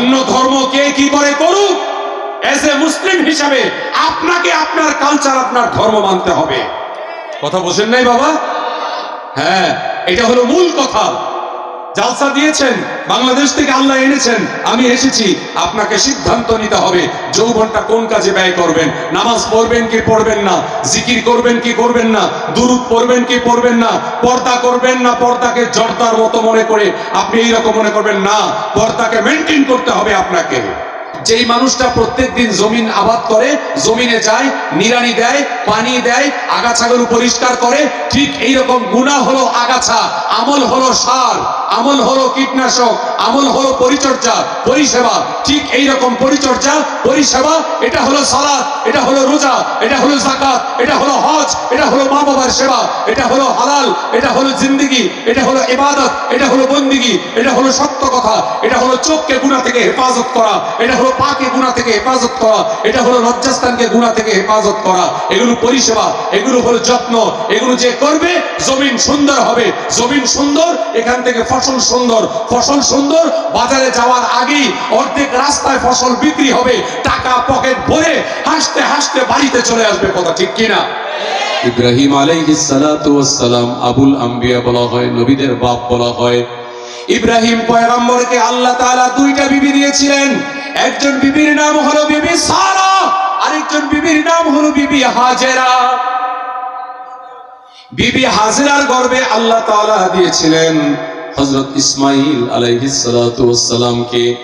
অন্য ধর্ম কে কি করে করুক? এজ এ মুসলিম হিসাবে আপনাকে আপনার কালচার আপনার ধর্ম মানতে হবে। কথা বোঝেন নাই বাবা? হ্যাঁ এটা হলো মূল কথা। জালসা দিয়েছেন, বাংলাদেশ থেকে আল্লাহ এনেছেন, আমি এসেছি, আপনাকে সিদ্ধান্ত নিতে হবে, যৌবনটা কোন কাজে ব্যয় করবেন, নামাজ পড়বেন কি পড়বেন না, জিকির করবেন কি করবেন না, দুরুদ পড়বেন কি পড়বেন না, পর্দা করবেন না, পর্দাকে জর্দার মতো মনে করে আপনি এইরকম মনে করবেন, না, পর্দাকে মেনটেন করতে হবে আপনাকে। যেই মানুষটা প্রত্যেক দিন জমিন আবাদ করে, জমিনে যায় নিরানি দেয়, পানি দেয়, আগাছাগুলো পরিষ্কার করে, ঠিক এইরকম গুণা হলো আগাছা, আমল হলো সার। আমল হলো কীটনাশক আমল হলো পরিচর্যা পরিষেবা ঠিক এইরকম পরিচর্যা পরিষেবা এটা হলো সালাদ এটা হলো রোজা এটা হলো জাকাত এটা হলো হজ এটা হলো মা বাবার সেবা এটা হলো হালাল এটা হলো জিন্দিগি এটা হলো ইবাদত এটা হলো বন্দিগি এটা হলো সত্য কথা এটা হলো চোখকে গুণা থেকে হেফাজত করা এটা হলো পাকে গুণা থেকে হেফাজত করা এটা হলো লজ্জাস্থানকে গুণা থেকে হেফাজত করা এগুলো পরিষেবা এগুলো হলো যত্ন এগুলো যে করবে জমিন সুন্দর হবে জমিন সুন্দর এখান থেকে ফসল সুন্দর। ফসল সুন্দর বাজারে যাওয়ার আগেই অর্ধেক রাস্তায় ফসল বিক্রি হবে টাকা পকেট ভরে হাসতে হাসতে বাড়িতে চলে আসবে কথা ঠিক কিনা? ইব্রাহিম আলাইহিস সালাতু ওয়াস সালাম আবুল আম্বিয়া বলা হয় নবীদের বাপ বলা হয়। ইব্রাহিম পয়গম্বরকে আল্লাহ তাআলা দুইটা বিবি দিয়েছিলেন। একজন বিবির নাম হলো বিবি সারা আরেকজন বিবির নাম হলো বিবি হাজেরা। বিবি হাজেরার গর্ভে আল্লাহ তাআলা দিয়েছিলেন। হযরত ইসমাঈল আলাইহিস সালাতু ওয়াস সালামকে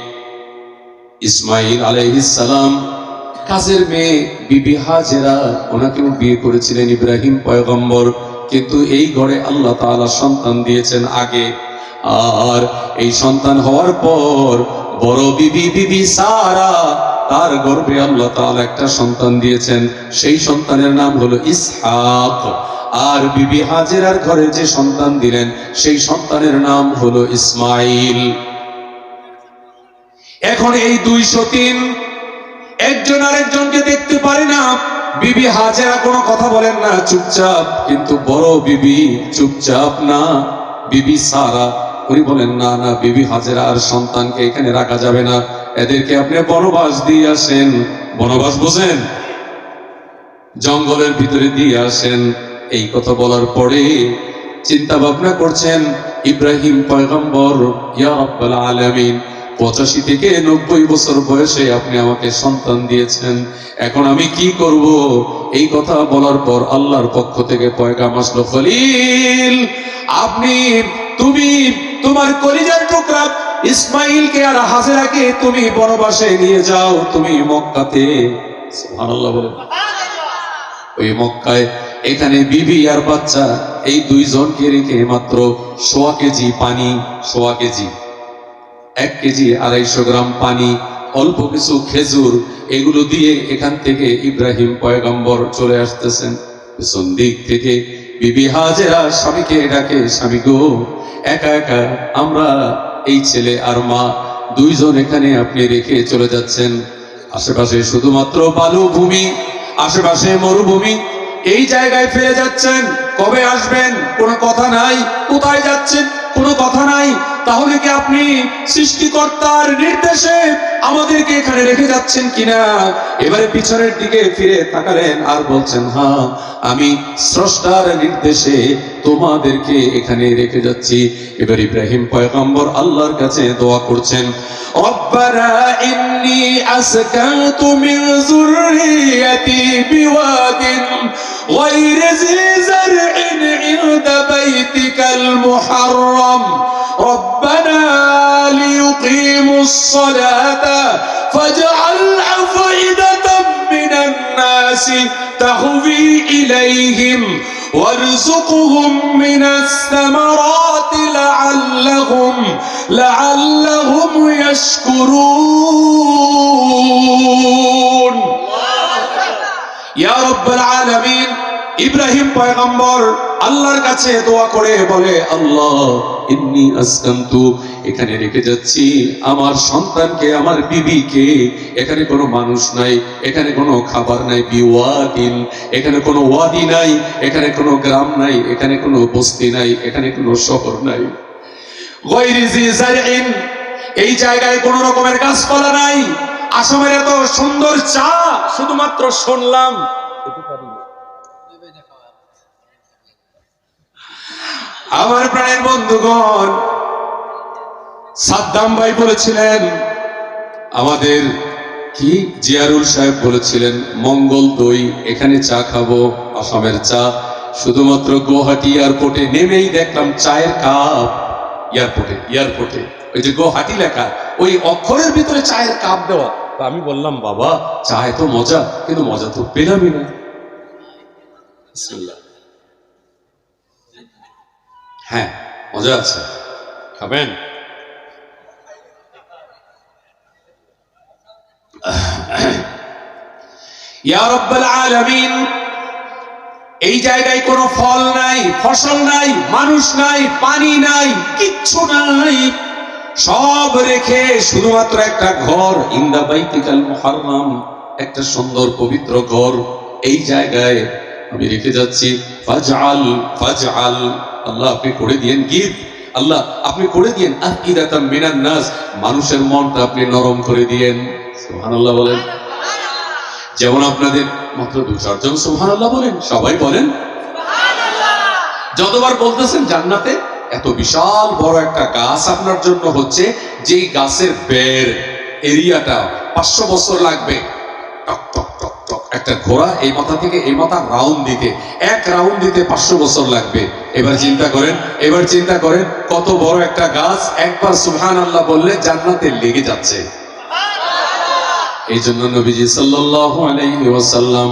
ইসমাঈল আলাইহিস সালাম, কাজের মেয়ে বিবি হাজেরা ওনাকেও বিয়ে করেছিলেন ইব্রাহিম পয়গম্বর। কিন্তু এই ঘরে আল্লাহ তাআলা সন্তান দিয়েছেন আগে। আর এই সন্তান হওয়ার পর বড় বিবি বিবি সারা, তার গর্ভে আল্লাহ তাআলা একটা সন্তান দিয়েছেন। সেই সন্তানের নাম হলো ইসহাক। আর বিবি হাজেরার ঘরে যে সন্তান দিলেন, সেই সন্তানের নাম হলো ইসমাইল। এখন এই দুইশো তিন, একজন আরেকজনকে দেখতে পারে না। বিবি হাজেরা কোনো কথা বলেন না, চুপচাপ। কিন্তু বড় বিবি চুপচাপ না। বিবি সারা, উনি বলেন, না না, বিবি হাজেরা আর সন্তানকে এখানে রাখা যাবে না। এদেরকে আপনি বনবাস দিয়ে আসেন। বনবাস বোঝেন? জঙ্গলের ভিতরে দিয়ে আসেন। এই কথা বলার পরে চিন্তা ভাবনা করছেন ইব্রাহিম পয়গম্বর, ইয়া আলামিন, পঁচাশি থেকে নব্বই বছর বয়সে আপনি আমাকে সন্তান দিয়েছেন। এখন আমি কি করব? এই কথা বলার পর আল্লাহর পক্ষ থেকে পয়গাম আসলো, খলিল, আপনি, তুমি, তোমার কলিজার টুকরা ইসমাইলকে আর হাজেরাকে তুমি বনবাসে নিয়ে যাও। তুমি মক্কাতে ওই মক্কায় এখানে বিবি আর বাচ্চা, এই দুইজনকে রেখে মাত্র সোয়া কেজি পানি, সোয়া কেজি, এক কেজি আড়াইশো গ্রাম পানি, অল্প কিছু খেজুর, এগুলো দিয়ে এখান থেকে ইব্রাহিম পয়গম্বর চলে আসতেছেন। পেছন দিক থেকে বিবি হাজেরা স্বামীকে ডাকে, স্বামী গো, একা একা আমরা, এই ছেলে আর মা দুইজন এখানে আপনি রেখে চলে যাচ্ছেন। আশেপাশে শুধুমাত্র বালু ভূমি আশেপাশে মরুভূমি এই জায়গায় ফিরে যাচ্ছেন, কবে আসবেন, কোনো কথা নাই, কোথায় যাচ্ছেন, কোনো কথা নাই, তাহলে কি আপনি সৃষ্টিকর্তার নির্দেশে আমাদেরকে এখানে রেখে যাচ্ছেন কিনা? এবারে পিছনের দিকে ফিরে তাকালেন আর বলছেন হ্যাঁ আমি স্রষ্টার নির্দেশে তোমাদেরকে এখানে রেখে যাচ্ছি। এবার ইব্রাহিম পয়গম্বর আল্লাহর কাছে দোয়া করছেন, রব্বানা غير ذي زرع عند بيتك المحرم. ربنا ليقيموا الصلاة فاجعل أفئدة من الناس تهوي إليهم وارزقهم من الثمرات لعلهم لعلهم يشكرون. আলামিন। ইব্রাহিম পয়গম্বর আল্লাহর কাছে দোয়া করে বলে, আল্লাহ, ইন্নি এখানে রেখে যাচ্ছি, আমার সন্তানকে, আমার বিবিকে। এখানে কোনো মানুষ নাই, এখানে কোনো খাবার নাই, বিওয়াদিন। এখানে কোনো ওয়াদি নাই, এখানে কোনো গ্রাম নাই, এখানে কোনো বস্তি নাই, এখানে কোনো শহর নাই। এই জায়গায় কোন রকমের গাছপালা নাই আসামের এত সুন্দর চা শুধুমাত্র শুনলাম। আমার প্রাণের বন্ধুগণ, সাদ্দাম ভাই বলেছিলেন, আমাদের কি জিয়ারুল সাহেব বলেছিলেন, মঙ্গল দই, এখানে চা খাব, আসামের চা। শুধুমাত্র গুয়াহাটি এয়ারপোর্টে নেমেই দেখলাম চায়ের কাপ। এয়ারপোর্টে এয়ারপোর্টে। ওই যে গুয়াহাটি লেখা, ওই অক্ষরের ভিতরে চায়ের কাপ দেওয়া। তা আমি বললাম, বাবা চা এত মজা, কিন্তু মজা তো পেলামই না। হ্যাঁ মজা আছে। খাবেন? এই জায়গায় কোনো ফল নাই, ফসল নাই, মানুষ নাই, পানি নাই, কিচ্ছু নাই। সব রেখে শুধুমাত্র একটা ঘর, ইন্দা বাইতিকাল মুহাররাম, একটা সুন্দর পবিত্র ঘর। এই জায়গায় আমি রেখে যাচ্ছি, ফাজআল ফাজআল, আল্লাহ আপনি করে দিয়েন গিফট। আল্লাহ আপনি করে দিয়েন আকিদাতাম মিনান নাস। মানুষের মনটা আপনি নরম করে দিয়েন। সুবহানাল্লাহ বলেন। যেমন আপনাদের মাত্র দু চারজন সুহান আল্লাহ বলেন, সবাই বলেন যতবার বলতেছেন জান্নাতে এত বিশাল বড় একটা গাছ আপনার জন্য হচ্ছে যেই গাছের বের এরিয়াটা পাঁচশো বছর লাগবে। টক টক টক টক একটা ঘোড়া এই মাথা থেকে এই মাথা রাউন্ড দিতে এক রাউন্ড দিতে পাঁচশো বছর লাগবে। এবার চিন্তা করেন এবার চিন্তা করেন কত বড় একটা গাছ একবার সুহান আল্লাহ বললে জান্নাতে লেগে যাচ্ছে। এই জন্য নবীজি সাল্লাল্লাহু আলাইহি ওয়াসাল্লাম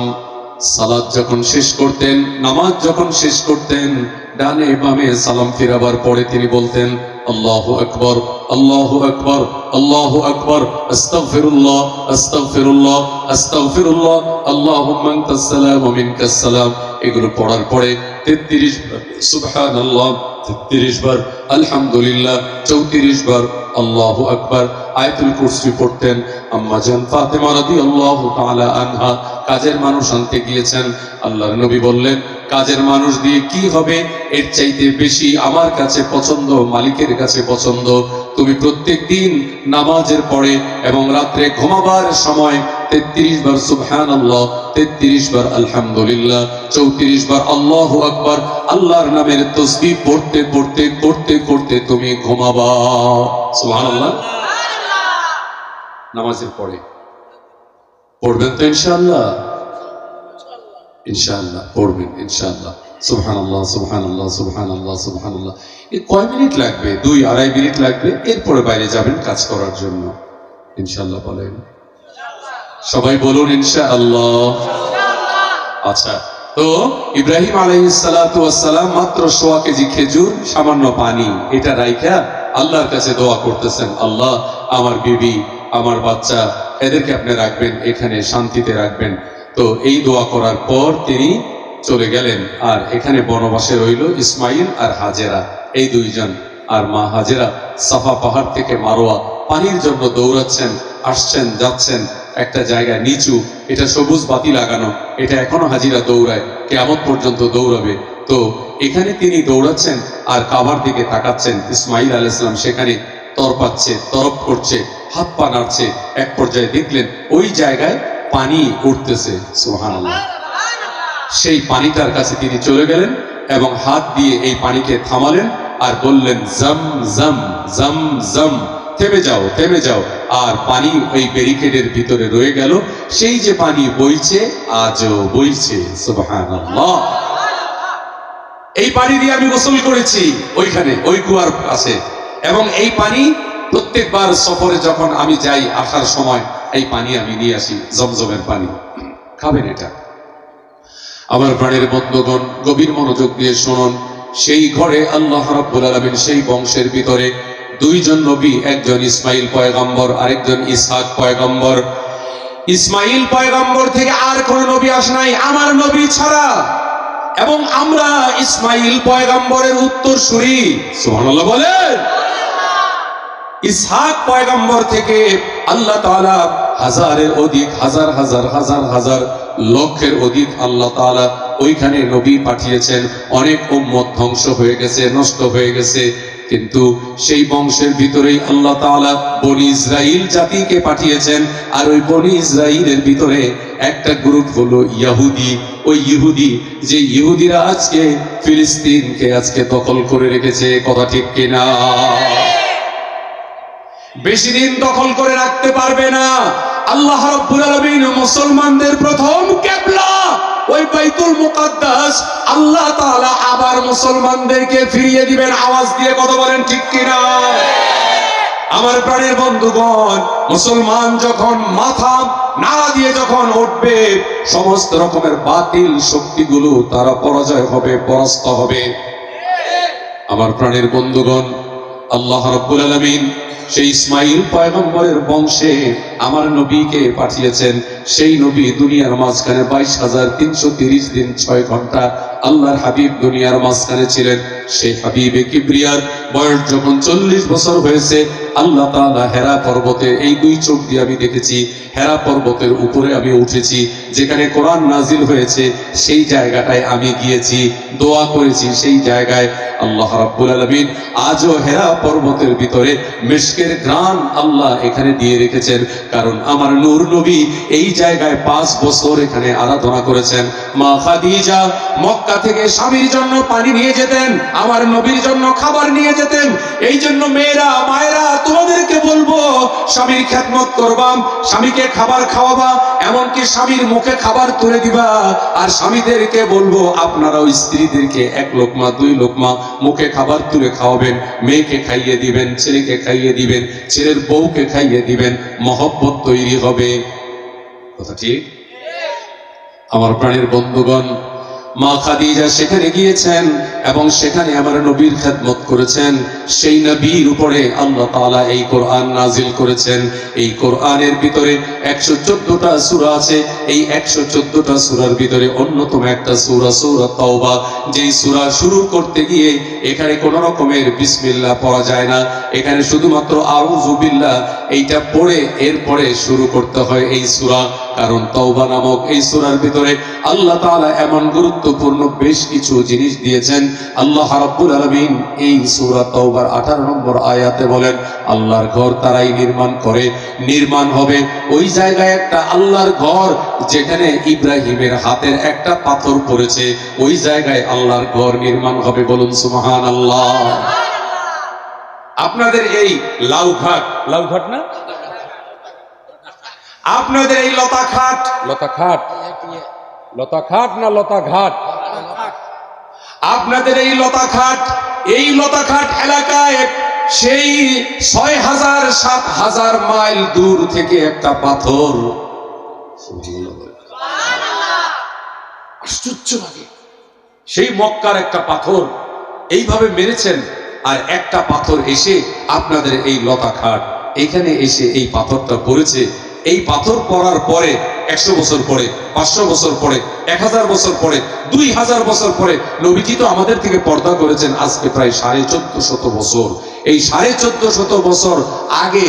সালাত যখন শেষ করতেন, নামাজ যখন শেষ করতেন, ডানে বামে সালাম ফিরাবার পরে তিনি বলতেন, আল্লাহু আকবার আল্লাহু আকবার আল্লাহু আকবার, আস্তাগফিরুল্লাহ আস্তাগফিরুল্লাহ আস্তাগফিরুল্লাহ, আল্লাহুম্মা আনতাস সালাম ওয়া মিনকাস সালাম। এগুলো পড়ার পরে 33 বার, সুবহানাল্লাহ 33 বার, আলহামদুলিল্লাহ 34 বার, আল্লাহু আকবার, আয়াতুল কুরসি পড়তেন। আম্মা জান ফাতেমা রাদিয়াল্লাহু তাআলা আনহা কাজের মানুষ আনতে গিয়েছেন আল্লাহর নবী বললেন কাজের মানুষ দিয়ে কি হবে? এর চাইতে বেশি আমার কাছে পছন্দ মালিকের কাছে পছন্দ। তুমি প্রত্যেক দিন নামাজের পরে এবং রাত্রে ঘুমাবার সময় তেত্রিশ বার সুবহান আল্লাহ তেত্রিশ বার আলহামদুলিল্লাহ চৌত্রিশ বার আল্লাহ আকবার আল্লাহর নামের তসবি পড়তে পড়তে করতে করতে তুমি ঘুমাবা। সুবহান আল্লাহ নামাজের পরে। পড়বেন তো ইনশাআল্লাহ? ইনশাআল্লাহ, পড়বেন, ইনশাআল্লাহ। সুবহানাল্লাহ সুবহানাল্লাহ সুবহানাল্লাহ সুবহানাল্লাহ। এই কয় মিনিট লাগবে? দুই, আড়াই মিনিট লাগবে? এরপরে বাইরে যাবেন কাজ করার জন্য। ইনশাআল্লাহ বলেন। সবাই বলুন ইনশাআল্লাহ। আচ্ছা তো ইব্রাহিম আলাইহিসসালাম মাত্র সোয়া কেজি খেজুর, সামান্য পানি। এটা রাইখা আল্লাহর কাছে দোয়া করতেছেন, আল্লাহ, আমার বিবি, আমার বাচ্চা এদেরকে আপনি রাখবেন, এখানে শান্তিতে রাখবেন। তো এই দোয়া করার পর তিনি চলে গেলেন। আর এখানে বনবাসে রইল ইসমাইল আর হাজেরা, এই দুইজন। আর মা হাজেরা সাফা পাহাড় থেকে মারোয়া পানির জন্য দৌড়াচ্ছেন, আসছেন, যাচ্ছেন। একটা জায়গা নিচু, এটা সবুজ বাতি লাগানো, এটা এখনও হাজিরা দৌড়ায় কেমন পর্যন্ত দৌড়াবে। তো এখানে তিনি দৌড়াচ্ছেন আর কাবার দিকে তাকাচ্ছেন ইসমাইল আলাইসালাম সেখানে তরপাচ্ছে তরপ করছে, হাত পা নাড়ছে, এক পর্যায়ে দেখলেন ওই জায়গায় পানি উঠতেছে সোহান সেই পানিটার কাছে তিনি চলে গেলেন এবং হাত দিয়ে এই পানিকে থামালেন আর বললেন, জম জম জম জম, থেমে যাও থেমে যাও। আর পানি ওই ব্যারিকেডের ভিতরে রয়ে গেল। সেই যে পানি বইছে, আজও বইছে, সুবহানাল্লাহ। এই পানি দিয়ে আমি গোসল করেছি, ওইখানে, ওই কুয়ার কাছে এবং এই পানি প্রত্যেকবার সফরে যখন আমি যাই আসার সময়, এই পানি আমি নিয়ে আসি, জমজমের পানি। খাবেন এটা? আমার প্রাণের বন্ধুগণ, গভীর মনোযোগ দিয়ে শুনুন। সেই ঘরে আল্লাহ রাব্বুল আলামিন সেই বংশের ভিতরে দুইজন নবী, একজন ইসমাইল পয়গম্বর, আরেকজন ইসহাক পয়গম্বর। ইসমাইল পয়গম্বর থেকে আর কোন নবী আস নাই, আমার নবী ছাড়া। এবং আমরা ইসমাইল পয়গম্বরের উত্তর সুরি সুবহানাল্লাহ বলেন। ইসহাক পয়গম্বর থেকে আল্লাহ তাআলা হাজারের অধিক, হাজার হাজার হাজার হাজার লক্ষের অধিক আল্লাহ তাআলা ওইখানে নবী পাঠিয়েছেন। অনেক উম্মত ধ্বংস হয়ে গেছে, নষ্ট হয়ে গেছে। কিন্তু সেই বংশের ভিতরেই আল্লাহ তাআলা বনি ইসরাইল জাতিকে পাঠিয়েছেন। আর ওই বনি ইসরাইলের ভিতরে একটা গ্রুপ হলো ইহুদি ওই ইহুদি, যে ইহুদিরা আজকে ফিলিস্তিনকে আজকে দখল করে রেখেছে, কথা ঠিক কিনা? বেশি দিন দখল করে রাখতে পারবে না। আল্লাহ রাব্বুল আলামিন মুসলমানদের প্রথম কেবলা, ওই বাইতুল মুকাদ্দাস। আল্লাহ তাআলা আবার মুসলমানদেরকে ফিরিয়ে দিবেন। আওয়াজ দিয়ে কথা বলেন ঠিক কিনা? আমার প্রাণের বন্ধুগণ, মুসলমান যখন মাথা না দিয়ে যখন উঠবে, সমস্ত রকমের বাতিল শক্তিগুলো তারা পরাজয় হবে, পরাস্ত হবে। আমার প্রাণের বন্ধুগণ, আল্লাহ রাব্বুল আলামিন সেই ইসমাইল পয়গম্বরের বংশে আমার নবীকে পাঠিয়েছেন। সেই নবী দুনিয়ার মাঝখানে বাইশ হাজার তিনশো তিরিশ দিন ছয় ঘণ্টা আল্লাহর হাবিব দুনিয়ার মাঝখানে ছিলেন। সেই হাবিবে কিবরিয়ার বয়স যখন চল্লিশ বছর হয়েছে, আল্লাহ তাআলা হেরা পর্বতে এই দুই চোখ দিয়ে আমি দেখেছি। হেরা পর্বতের উপরে আমি উঠেছি, যেখানে কোরআন নাজিল হয়েছে, সেই জায়গাটায় আমি গিয়েছি, দোয়া করেছি, সেই জায়গায় আল্লাহ রাব্বুল আলামিন আজও হেরা পর্বতের ভিতরে মিশকের গ্রান আল্লাহ এখানে দিয়ে রেখেছেন। কারণ আমার নূর নবী এই জায়গায় পাঁচ বছর এখানে আরাধনা করেছেন। মা খাদিজা মক্কা থেকে স্বামীর জন্য পানি নিয়ে যেতেন, আমার নবীর জন্য খাবার নিয়ে যেতেন। এই জন্য মেয়েরা, মায়েরা, তোমাদেরকে বলব, স্বামীর খ্যাতমত করবাম স্বামীকে খাবার খাওয়াবা, এমনকি স্বামীর মুখে খাবার তুলে দিবা। আর স্বামীদেরকে বলব, আপনারাও স্ত্রীদেরকে এক লোকমা, দুই লোকমা মুখে খাবার তুলে খাওয়াবেন, মেয়েকে খাইয়ে দিবেন, ছেলেকে খাইয়ে দিবেন, ছেলের বউকে খাইয়ে দিবেন, মহব্বত তৈরি হবে। কথা ঠিক? আমার প্রাণের বন্ধুগণ মা খাদিজা সেখানে গিয়েছেন এবং সেখানে আমার নবীর খেদমত করেছেন। সেই নবীর উপরে আল্লাহ তাআলা এই কোরআন নাজিল করেছেন। এই কোরআনের ভিতরে একশো চোদ্দটা সূরা আছে। এই একশো চোদ্দটা সূরার ভিতরে অন্যতম একটা সূরা সূরা তাওবা। যেই সূরা শুরু করতে গিয়ে এখানে কোনো রকমের বিসমিল্লা পড়া যায় না। এখানে শুধুমাত্র আউযু বিল্লাহ, এইটা পড়ে এরপরে শুরু করতে হয় এই সূরা। কারণ তওবা নামক এই সূরার ভিতরে আল্লাহ তাআলা এমন গুরুত্বপূর্ণ বেশ কিছু জিনিস দিয়েছেন। আল্লাহ রাব্বুল আলামিন এই সূরা তওবার 18 নম্বর আয়াতে বলেন আল্লাহর ঘর তারাই নির্মাণ করে নির্মাণ হবে। ওই জায়গায় একটা আল্লাহর ঘর যেখানে ইব্রাহিমের হাতের একটা পাথর পড়েছে ওই জায়গায় আল্লাহর ঘর নির্মাণ হবে বলুন সুবহানাল্লাহ। আপনাদের এই লাউঘাট লাউঘাট না? আপনাদের এই লতা খাট। লতা খাট? লতা খাট না লতা ঘাট? আপনাদের এই লতা খাট এই লতা খাট এলাকায় সেই ছয় হাজার সাত হাজার মাইল দূর থেকে একটা পাথর। আশ্চর্য লাগে। সেই মক্কার একটা পাথর। এইভাবে মেরেছেন আর একটা পাথর এসে আপনাদের এই লতা খাট। এখানে এসে এই পাথরটা পড়েছে। এই পাথর পড়ার পরে একশো বছর পরে, পাঁচশো বছর পরে, এক হাজার বছর পরে, দুই হাজার বছর পরে নবীজি তো আমাদের থেকে পর্দা করেছেন আজকে প্রায় সাড়ে চোদ্দ শত বছর। এই সাড়ে চোদ্দ শত বছর আগে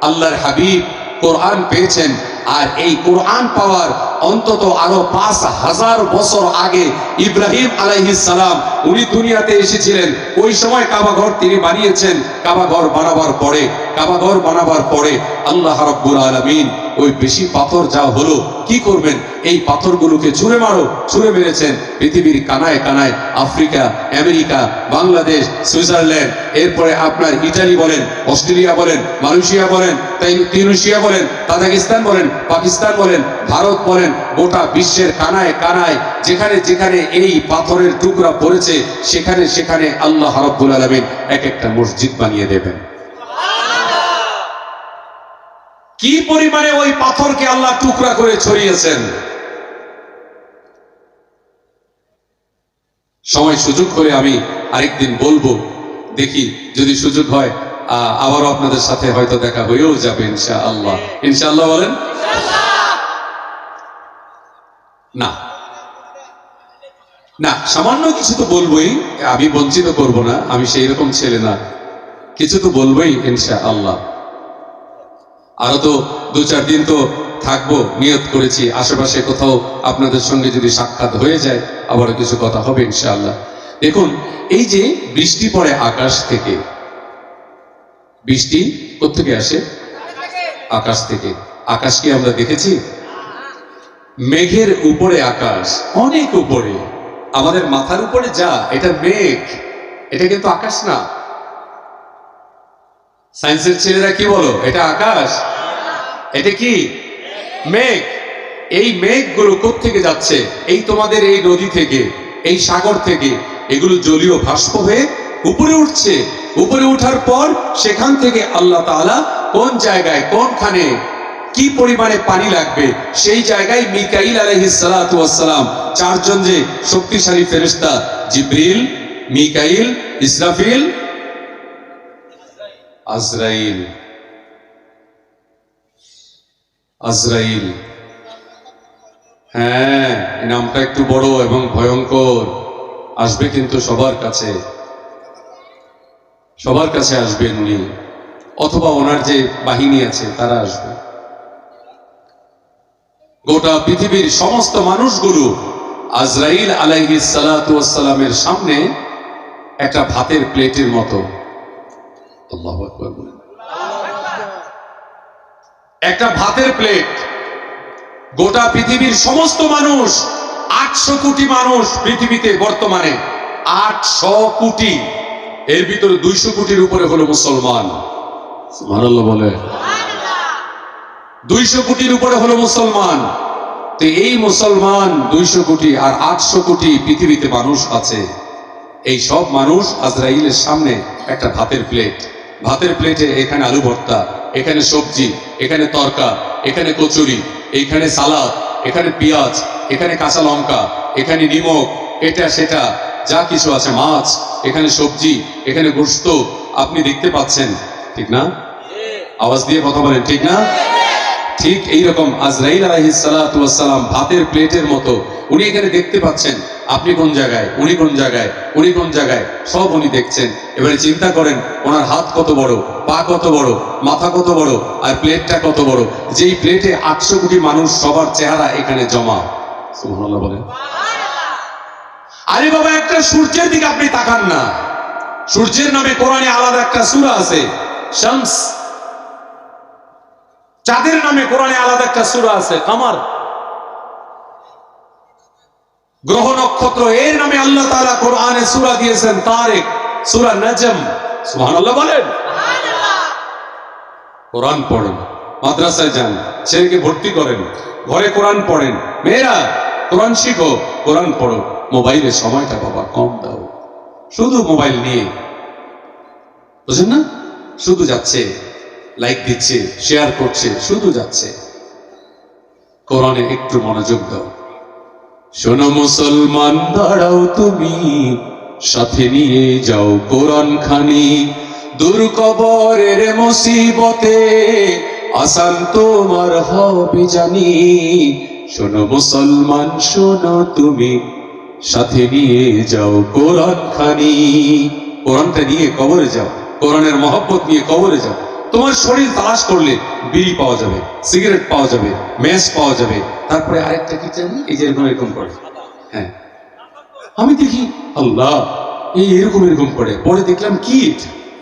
আল্লাহর হাবিব কোরআন পেয়েছেন, আর এই কোরআন পাওয়ার অন্তত আরও পাঁচ হাজার বছর আগে ইব্রাহিম সালাম, উনি দুনিয়াতে এসেছিলেন। ওই সময় কাবাঘর তিনি বানিয়েছেন। কাবাঘর বানাবার পরে কাবাঘর বানাবার পরে আল্লাহ রাব্বুল আলামিন ওই বেশি পাথর যা হলো, কি করবেন? এই পাথরগুলোকে ছুঁড়ে মারো, ছুঁড়ে মেরেছেন পৃথিবীর কানায় কানায় আফ্রিকা, আমেরিকা, বাংলাদেশ, সুইজারল্যান্ড, এরপরে আপনার ইটালি বলেন, অস্ট্রেলিয়া বলেন, মালয়েশিয়া বলেন, তাই তিউনিশিয়া বলেন, তাজাকিস্তান বলেন, পাকিস্তান বলেন, ভারত বলেন, গোটা বিশ্বের কানায় কানায় যেখানে যেখানে এই পাথরের টুকরা পড়েছে, সেখানে সেখানে আল্লাহ রাব্বুল আলামিন এক একটা মসজিদ বানিয়ে দেবেন। কি পরিমাণে ওই পাথরকে আল্লাহ টুকরা করে ছড়িয়েছেন? সময় সুযোগ করে আমি আরেকদিন বলব। দেখি, যদি সুযোগ হয় আবারও আপনাদের সাথে হয়তো দেখা হয়েও যাবে ইনশা আল্লাহ ইনশাআল্লাহ বলেন? না। না, সামান্য কিছু তো বলবোই, আমি বঞ্চিত করব না, আমি সেই রকম ছেলে না। কিছু তো বলবোই ইনশা আল্লাহ আরও তো দু চার দিন তো থাকব নিয়ত করেছি। আশেপাশে কোথাও আপনাদের সঙ্গে যদি সাক্ষাৎ হয়ে যায়, আবারও কিছু কথা হবে ইনশাআল্লাহ। দেখুন, এই যে বৃষ্টি পড়ে আকাশ থেকে, বৃষ্টি কোথেকে আসে? আকাশ থেকে। আকাশ কি আমরা দেখেছি? মেঘের উপরে আকাশ, অনেক উপরে। আমাদের মাথার উপরে যা, এটা মেঘ। এটা কিন্তু আকাশ না। সায়েন্সের ছেলেরা কি বলো? এটা আকাশ? এটা কি? মেঘ। এই মেঘগুলো থেকে যাচ্ছে? এই তোমাদের এই নদী থেকে, এই সাগর থেকে। এগুলো জলীয় বাষ্প হয়ে উপরে উঠছে। উপরে উঠার পর সেখান থেকে আল্লাহ তাআলা কোন জায়গায়, কোনখানে কি পরিমাণে পানি লাগবে? সেই জায়গায় মিকাইল ওয়াসসালাম চারজন যে শক্তিশালী ফেরেশতা, জিব্রিল, মিকাইল, ইসরাফিল আজরাইল আজরাইল। হ্যাঁ এই নামটা একটু বড় এবং ভয়ঙ্কর। আসবে কিন্তু সবার কাছে। সবার কাছে আসবেন উনি। অথবা ওনার যে বাহিনী আছে, তারা আসবে। গোটা পৃথিবীর সমস্ত মানুষগুলো আজরাইল আলাইহি সালামের সামনে একটা ভাতের প্লেটের মতো একটা ভাতের প্লেট গোটা পৃথিবীর সমস্ত মানুষ, আটশো কোটি মানুষ পৃথিবীতে বর্তমানে, আটশো কোটি। এর ভিতরে দুইশো কোটির উপরে হলো মুসলমান। বলে। দুইশো কোটির উপরে হলো মুসলমান। তো এই মুসলমান দুইশো কোটি আর আটশো কোটি পৃথিবীতে মানুষ আছে। এই সব মানুষ আজরাইলের সামনে একটা ভাতের প্লেট ভাতের প্লেটে এখানে আলু ভর্তা, এখানে সবজি, এখানে তরকা, এখানে কচুরি এইখানে সালাদ, এখানে পেঁয়াজ, এখানে কাঁচা লঙ্কা, এখানে নিমক, এটা, সেটা, যা কিছু আছে, মাছ, এখানে সবজি, এখানে গোস্ত আপনি দেখতে পাচ্ছেন, ঠিক না? আওয়াজ দিয়ে কথা বলেন, ঠিক না? ঠিক এইরকম আজরাইল সালাম ভাতের প্লেটের মতো, উনি এখানে দেখতে পাচ্ছেন আপনি কোন জায়গায়? উনি কোন জায়গায়? উনি কোন জায়গায়? সব উনি দেখছেন। এবারে চিন্তা করেন ওনার হাত কত বড় পা কত বড় মাথা কত বড় আর প্লেটটা কত বড়? যেই প্লেটে আটশো কোটি মানুষ সবার চেহারা এখানে জমা। বলেন। আরে বাবা একটা সূর্যের দিকে আপনি তাকান না। সূর্যের নামে কোরআনে আলাদা একটা সূরা আছে শামস। চাঁদের নামে কোরআনে আলাদা একটা সূরা আছে কামার। গ্রহ নক্ষত্র এর নামে আল্লাহ তালা কোরআনে সূরা দিয়েছেন তারেক সূরা নাজম। সুবহানাল্লাহ বলেন। কোরআন পড়েন, মাদ্রাসায় যান, ছেলেকে ভর্তি করেন, ঘরে কোরআন পড়েন। মেয়েরা, কোরআন শিখো, কোরআন পড়ো। মোবাইলে সময়টা বাবা, কম দাও। শুধু মোবাইল নিয়ে। বুঝেন না? শুধু যাচ্ছে লাইক দিচ্ছে শেয়ার করছে, শুধু যাচ্ছে। কোরআনে একটু মনোযোগ দাও। শোনো মুসলমান, দাঁড়াও তুমি। সাথে নিয়ে যাও কোরআন খানি দূর কবরের মুসিবতে আসান তোমার হবে জানি। শোনো মুসলমান, শোনো তুমি। সাথে নিয়ে যাও কোরআন খানি কোরআনটা নিয়ে কবরে যাও। কোরআনের মহব্বত নিয়ে কবরে যাও। তোমার শরীর তালাশ করলে বিড়ি পাওয়া যাবে, সিগারেট পাওয়া যাবে ম্যাচ পাওয়া যাবে। তারপরে আরেকটা কি জানি এই যে এরকম এরকম করে। হ্যাঁ। আমি দেখি, আল্লাহ, এই এরকম এরকম করে। পরে দেখলাম কি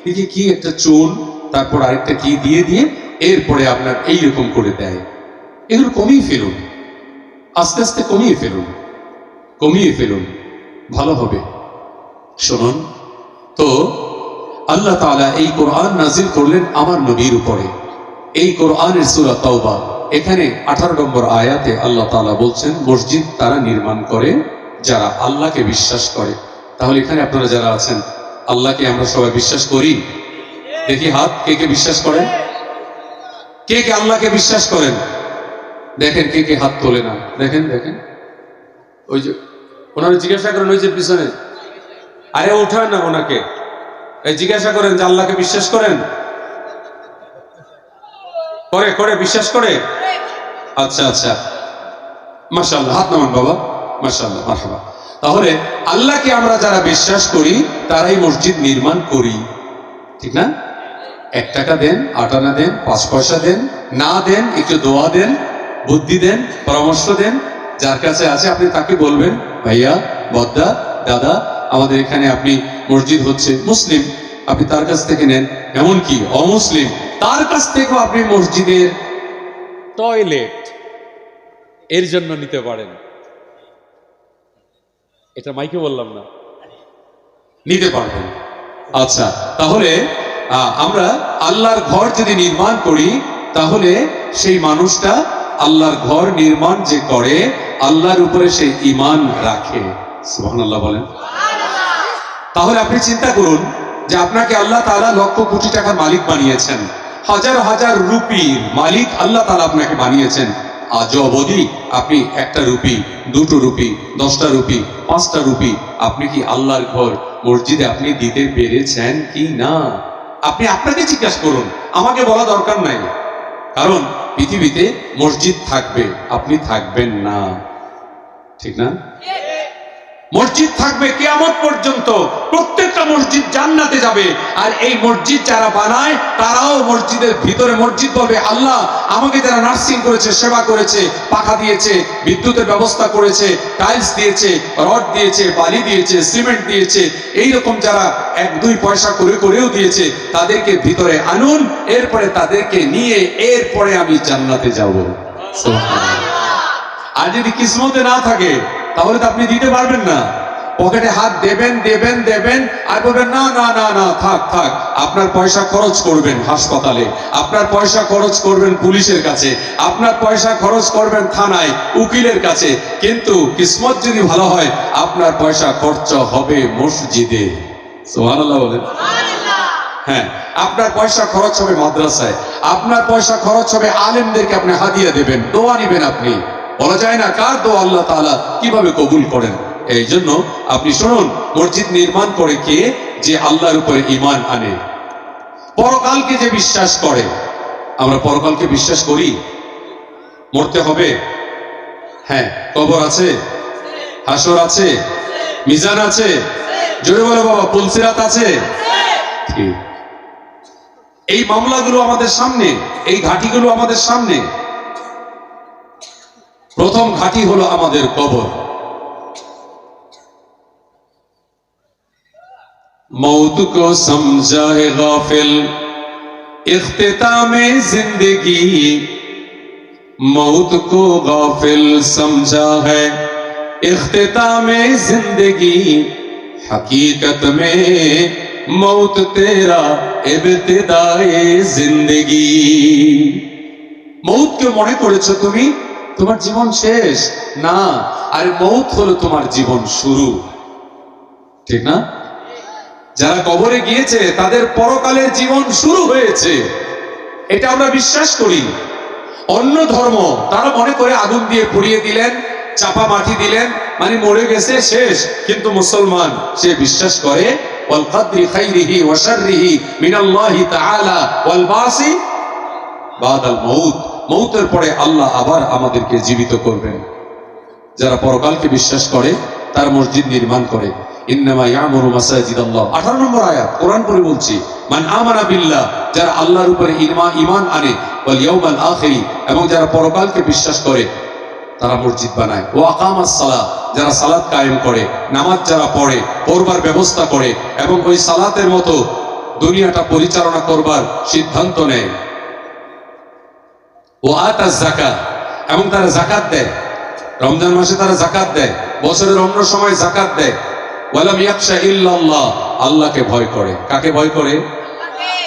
দেখি কি একটা চুন তারপর আরেকটা কি দিয়ে দিয়ে, এরপরে আপনার এইরকম করে দেয়। এগুলো কমিয়ে ফেলুন। আস্তে আস্তে কমিয়ে ফেলুন। কমিয়ে ফেলুন। ভালো হবে। শুনুন। তো আল্লাহ তাআলা এই কোরআন নাজির করলেন আমার নবীর উপরে। এই কোরআনের সূরা তাওবা, এখানে আঠারো নম্বর আয়াতে আল্লাহ তাআলা বলছেন, মসজিদ তারা নির্মাণ করে, যারা আল্লাহকে বিশ্বাস করে। তাহলে এখানে আপনারা যারা আছেন, আল্লাহকে আমরা সবাই বিশ্বাস করি? দেখি হাত, কে কে বিশ্বাস করেন? কে কে আল্লাহকে বিশ্বাস করেন? দেখেন কে কে হাত তোলে না। দেখেন দেখেন। ওই যে, ওনারা জিজ্ঞাসা করেন, ওই যে পিছনে। আরে ওঠান না ওনাকে। এই জিজ্ঞাসা করেন যে আল্লাহকে বিশ্বাস করেন? করে করে, বিশ্বাস করে? আচ্ছা আচ্ছা। মাশাআল্লাহ, হাত নামান বাবা। মারহাবা। তাহলে আল্লাহকে আমরা যারা বিশ্বাস করি, তারাই মসজিদ নির্মাণ করি। ঠিক না? এক টাকা দেন, আট আনা দেন, পাঁচ পয়সা দেন, না দেন, একটু দোয়া দেন, বুদ্ধি দেন, পরামর্শ দেন, যার কাছে আছে, আপনি তাকে বলবেন, ভাইয়া, বদ্দা, দাদা, আমাদের এখানে আপনি মসজিদ হচ্ছে মুসলিম। আপনি তার কাছ থেকে নেন, এমনকি অমুসলিম, তার কাছ থেকেও আপনি মসজিদের টয়লেট এর জন্য নিতে পারেন। এটা মাইকে বললাম না। নিতে পারবেন। আচ্ছা তাহলে আমরা আল্লাহর ঘর যদি নির্মাণ করি, তাহলে সেই মানুষটা আল্লাহর ঘর নির্মাণ যে করে, আল্লাহর উপরে সে ইমান রাখে। সুবহানাল্লাহ বলেন। তাহলে আপনি চিন্তা করুন যে আপনাকে আল্লাহ তালা লক্ষ কোটি টাকার মালিক বানিয়েছেন। হাজার হাজার রুপির মালিক আল্লাহ তালা আপনাকে বানিয়েছেন। আজ অবধি আপনি একটা রুপি, দুটো রুপি, দশটা রুপি, পাঁচটা রুপি আপনি কি আল্লাহর ঘর, মসজিদে আপনি দিতে পেরেছেন কি না? আপনি আপনাকে জিজ্ঞাসা করুন, আমাকে বলা দরকার নাই। কারণ পৃথিবীতে মসজিদ থাকবে, আপনি থাকবেন না। ঠিক না? মসজিদ থাকবে কেয়ামত পর্যন্ত। প্রত্যেকটা মসজিদ জান্নাতে যাবে। আর এই মসজিদ যারা বানায় তারাও মসজিদের ভিতরে মসজিদ বলবে আল্লাহ আমাকে যারা নার্সিং করেছে সেবা করেছে পাখা দিয়েছে বিদ্যুতের ব্যবস্থা করেছে টাইলস দিয়েছে রড দিয়েছে বালি দিয়েছে সিমেন্ট দিয়েছে এই রকম যারা এক দুই পয়সা করে করেও দিয়েছে তাদেরকে ভিতরে আনুন এরপরে তাদেরকে নিয়ে এরপরে আমি জান্নাতে যাব। আর যদি কিসমতে না থাকে তাহলে তো আপনি দিতে পারবেন না। পকেটে হাত দেবেন দেবেন দেবেন, আর বলবেন, না না না না, থাক থাক, আপনার পয়সা খরচ করবেন হাসপাতালে। আপনার পয়সা খরচ করবেন পুলিশের কাছে। আপনার পয়সা খরচ করবেন থানায়, উকিলের কাছে। কিন্তু কিসমত যদি ভালো হয়, আপনার পয়সা খরচ হবে মসজিদে। বলেন। হ্যাঁ আপনার পয়সা খরচ হবে মাদ্রাসায়। আপনার পয়সা খরচ হবে আলেমদেরকে আপনি হাদিয়া দেবেন, দোয়া নিবেন আপনি। বলা যায় না কার দোয়া আল্লাহ তাআলা কীভাবে কবুল করেন। এই জন্য আপনি শুনুন, মসজিদ নির্মাণ করে কে যে আল্লাহর উপরে ইমান আনে। পরকালকে যে বিশ্বাস করে। আমরা পরকালকে বিশ্বাস করি? মরতে হবে? হ্যাঁ কবর আছে? হাসর আছে? মিজান আছে? জোরে বলো বাবা পুলসিরাত আছে? এই মামলাগুলো আমাদের সামনে, এই ঘাটিগুলো আমাদের সামনে। প্রথম ঘাঁটি হলো আমাদের কবর। মৌত কো সমঝায় গাফিল اختتامে জিন্দগি। মৌত কো গাফিল সমঝা হ্যায় اختتامে জিন্দগি। حقیقت میں موت تیرا ابتدائے زندگی মৌতকে মনে করেছ তুমি? তোমার জীবন শেষ? না। আর, মৌত হলো তোমার জীবন শুরু। ঠিক না? যারা কবরে গিয়েছে, তাদের পরকালের জীবন শুরু হয়েছে। এটা আমরা বিশ্বাস করি। অন্য ধর্ম, তারা মনে করে আগুন দিয়ে পুড়িয়ে দিলেন, চাপা মাটি দিলেন মানে মরে গেছে, শেষ। কিন্তু মুসলমান, সে বিশ্বাস করে বাদাল মৌত মৌতের পরে আল্লাহ আবার আমাদেরকে জীবিত করবেন। যারা পরকালকে বিশ্বাস করে, তার মসজিদ নির্মাণ করে। ইন্নামা ইয়ামুরু মাসাজিদ আল্লাহ 18 নম্বর আয়াত, কোরআন পড়ে বলছি আমানা বিল্লাহ যারা আল্লাহর উপরে ইমা ঈমান আনে, ওয়াল ইয়াউমাল আখির এবং যারা পরকালকে বিশ্বাস করে, তারা মসজিদ বানায়। ও যারা কায়েম করে, নামাজ যারা পড়ে, পড়বার ব্যবস্থা করে, এবং ওই সালাতের মতো দুনিয়াটা পরিচালনা করবার সিদ্ধান্ত নেয়। ও আতাস জাকাত এবং তারা জাকাত দেয়। রমজান মাসে তারা জাকাত দেয়। বছরের অন্য সময় জাকাত দেয়। আল্লাহকে ভয় করে। কাকে ভয় করে?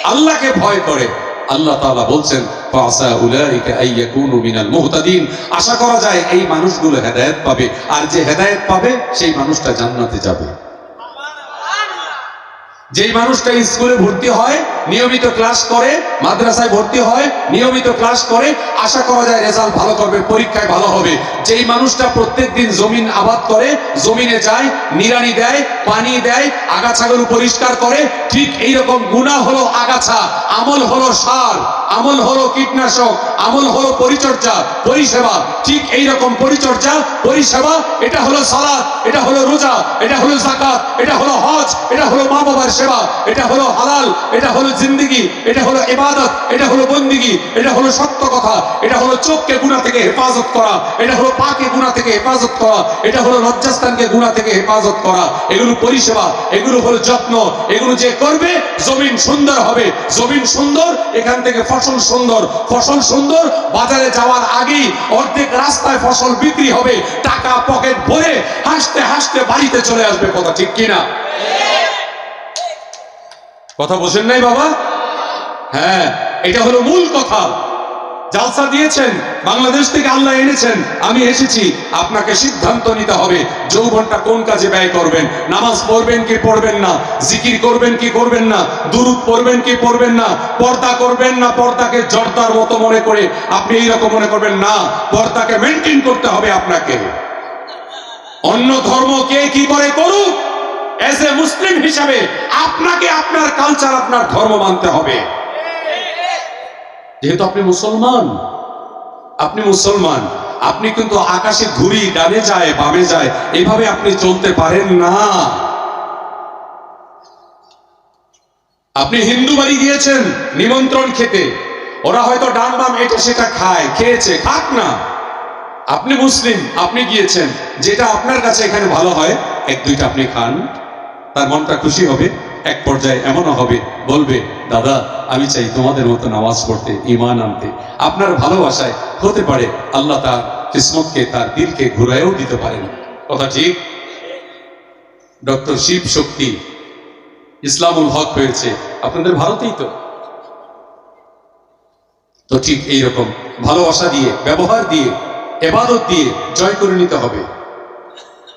আল্লাহকে ভয় করে। আল্লাহ তাআলা বলছেন আশা করা যায় এই মানুষগুলো হেদায়েত পাবে। আর যে হেদায়েত পাবে, সেই মানুষটা জান্নাতে যাবে। যেই মানুষটা স্কুলে ভর্তি হয়, নিয়মিত ক্লাস করে, মাদ্রাসায় ভর্তি হয়, নিয়মিত ক্লাস করে, আশা করা যায় রেজাল্ট ভালো করবে, পরীক্ষায় ভালো হবে। যেই মানুষটা প্রত্যেক দিন জমিন আবাদ করে, জমিনে যায় নিরানি দেয়, পানি দেয়, আগাছাগুলো পরিষ্কার করে, ঠিক এইরকম গুণা হলো আগাছা, আমল হলো সার, আমল হলো কীটনাশক, আমল হলো পরিচর্যা, পরিষেবা, ঠিক এই রকম পরিচর্যা, পরিষেবা, এটা হলো সালাদ এটা হলো রোজা, এটা হলো জাকাত এটা হলো হজ, এটা হলো মা বাবার সেবা, এটা হলো হালাল, এটা হলো জিন্দিগি, এটা হলো ইবাদত, এটা হলো বন্দিগি, এটা হলো সত্য কথা, এটা হলো চোখকে গুণা থেকে হেফাজত করা, এটা হলো পাকে গুণা থেকে হেফাজত করা, এটা হলো লজ্জাস্থানকে গুণা থেকে হেফাজত করা। এগুলো পরিষেবা, এগুলো হলো যত্ন, এগুলো যে করবে, জমিন সুন্দর হবে। জমিন সুন্দর, এখান থেকে ফসল সুন্দর। ফসল সুন্দর, বাজারে যাওয়ার আগেই অর্ধেক রাস্তায় ফসল বিক্রি হবে, টাকা পকেট ভরে হাসতে হাসতে বাড়িতে চলে আসবে, কথা ঠিক কিনা? কথা বোঝেন নাই বাবা? হ্যাঁ এটা হলো মূল কথা। জালসা দিয়েছেন, বাংলাদেশ থেকে আল্লাহ এনেছেন, আমি এসেছি, আপনাকে সিদ্ধান্ত নিতে হবে, যৌবনটা কোন কাজে ব্যয় করবেন? নামাজ পড়বেন কি পড়বেন না? জিকির করবেন কি করবেন না? দুরুদ পড়বেন কি পড়বেন না? পর্দা করবেন না? পর্দাকে জর্দার মতো মনে করে আপনি এইরকম মনে করবেন না, পর্দাকে মেনটেন করতে হবে আপনাকে। অন্য ধর্ম কে কি করে করুক? এজ এ মুসলিম হিসাবে আপনাকে আপনার কালচার আপনার ধর্ম মানতে হবে। যেহেতু আপনি মুসলমান আপনি মুসলমান, আপনি কিন্তু আকাশে ঘুরি, ডানে যায়, বামে যায়, এভাবে আপনি চলতে পারেন না। আপনি হিন্দু বাড়ি গিয়েছেন, নিমন্ত্রণ খেতে। ওরা হয়তো ডান বাম এটা সেটা খায়, খেয়েছে, খাক না। আপনি মুসলিম, আপনি গিয়েছেন, যেটা আপনার কাছে এখানে ভালো হয়, এক দুইটা আপনি খান। তার মনটা খুশি হবে, এক পর্যায়ে এমনও হবে, বলবে, দাদা, আমি চাই তোমাদের মতো নামাজ পড়তে ইমান আনতে। আপনার ভালোবাসায় হতে পারে, আল্লাহ তার কিসমতকে, তার দিলকে ঘুরাইও দিতে পারেন। কথা ঠিক? ডক্টর শিব শক্তি, ইসলামুল হক হয়েছে, আপনাদের ভারতেই তো। তো ঠিক এইরকম, ভালোবাসা দিয়ে, ব্যবহার দিয়ে, এবাদত দিয়ে জয় করে নিতে হবে।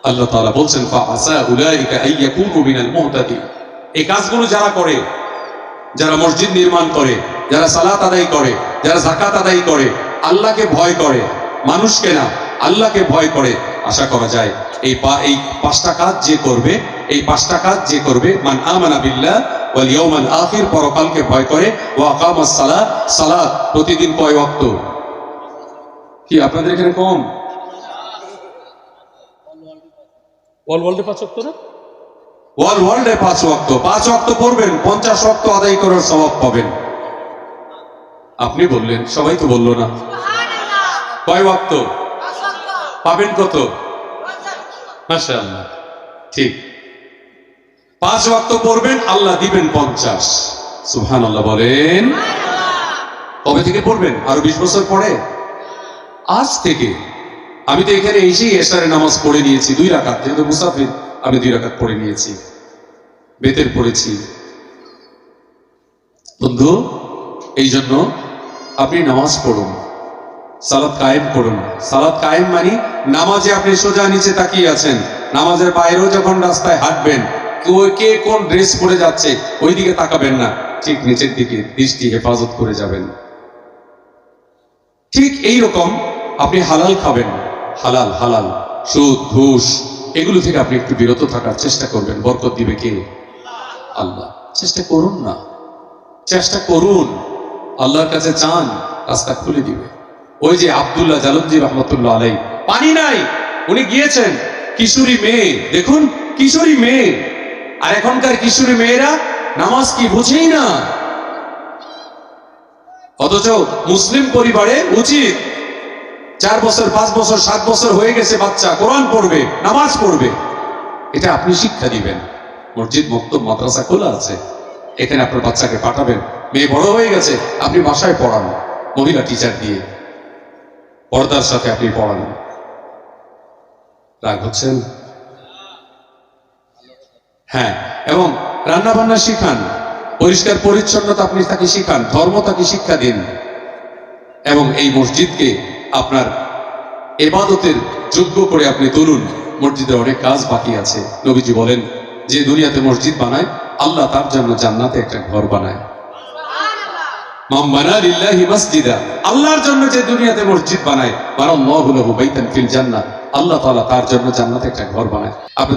আল্লাহ তাআলা বলছেন, ফাআসা উলাইকা আইয়াকুনু মিনাল মুহতাদিন এই কাজগুলো যারা করে, যারা মসজিদ নির্মাণ করে, যারা সালাত আদায় করে, যারা যাকাত আদায় করে, আল্লাহকে ভয় করে, মানুষকে না, আল্লাহকে ভয় করে, আশা করা যায় এই পা- এই পাঁচটা কাজ যে করবে, এই পাঁচটা কাজ যে করবে, মান আমানা বিল্লাহ ওয়াল ইয়াউমাল আখির, পরকালকে ভয় করে, ওয়া আকামাস সালাত সালাত প্রতিদিন কয় ওয়াক্ত? কি আপনাদের এখানে কম? অল ওয়ার্ল্ডে পাঁচ অক্ট না? ওয়াল ওয়ার্ল্ডে পাঁচ ওয়াক্ত। পাঁচ ওয়াক্ত পড়বেন পঞ্চাশ ওয়াক্ত আদায় করার স্বভাব পাবেন। আপনি বললেন সবাই তো বলল না। কয় ওয়াক্ত? পাবেন কত? মাশাআল্লাহ। ঠিক। পাঁচ ওয়াক্ত পড়বেন আল্লাহ দিবেন পঞ্চাশ। সুবহান আল্লাহ বলেন কবে থেকে পড়বেন? আরও বিশ বছর পরে? আজ থেকে। আমি তো এখানে এসেই এসারে নামাজ পড়ে নিয়েছি, দুই রাকাত। যেহেতু মুসাফির, আমি দুই রাকাত পড়ে নিয়েছি। বেতের পড়েছি। বন্ধু এই জন্য আপনি নামাজ পড়ুন সালাদ কায়েম করুন। সালাদ কায়েম মানে নামাজে আপনি সোজা নিচে তাকিয়ে আছেন। নামাজের বাইরেও যখন রাস্তায় হাঁটবেন, কে কোন ড্রেস পরে যাচ্ছে ওই দিকে তাকাবেন না। ঠিক নিচের দিকে দৃষ্টি হেফাজত করে যাবেন। ঠিক এই রকম আপনি হালাল খাবেন হালাল হালাল, সুদ, ঘুষ, এগুলো থেকে আপনি একটু বিরত থাকার চেষ্টা করবেন। বরকত দিবে কে? আল্লাহ। চেষ্টা করুন না। চেষ্টা করুন। আল্লাহর কাছে চান, রাস্তা খুলে দিবে। ওই যে আব্দুল্লাহ জালুদ্দি রহমতুল্লাহ আলাই পানি নাই। উনি গিয়েছেন। কিশোরী মেয়ে। দেখুন, কিশোরী মেয়ে। আর এখনকার কিশোরী মেয়েরা নামাজ কি বুঝেই না? অথচ মুসলিম পরিবারে উচিত চার বছর, পাঁচ বছর, সাত বছর হয়ে গেছে বাচ্চা, কোরআন পড়বে, নামাজ পড়বে। এটা আপনি শিক্ষা দিবেন। মসজিদ, মক্তব, মাদ্রাসা খোলা আছে। এখানে আপনার বাচ্চাকে পাঠাবেন। মেয়ে বড় হয়ে গেছে, আপনি বাসায় পড়ান, মহিলা টিচার দিয়ে। পর্দার সাথে আপনি পড়ান। রাগ হচ্ছেন? হ্যাঁ এবং রান্না বান্না শিখান। পরিষ্কার পরিচ্ছন্নতা আপনি তাকে শিখান, ধর্ম তাকে শিক্ষা দিন। এবং এই মসজিদকে আপনার এবাদতের যোগ্য করে আপনি তুলুন। মসজিদে অনেক কাজ বাকি আছে। নবীজি বলেন যে দুনিয়াতে মসজিদ বানায় আল্লাহ তার জন্য জান্নাতে একটা ঘর বানায়। আল্লাহর জন্য যে দুনিয়াতে মসজিদ বানায় বানাল্লাহু লাহু বাইতান ফিল জান্নাহ আল্লাহ তাআলা তার জন্য জান্নাতে একটা ঘর বানায়। আপনি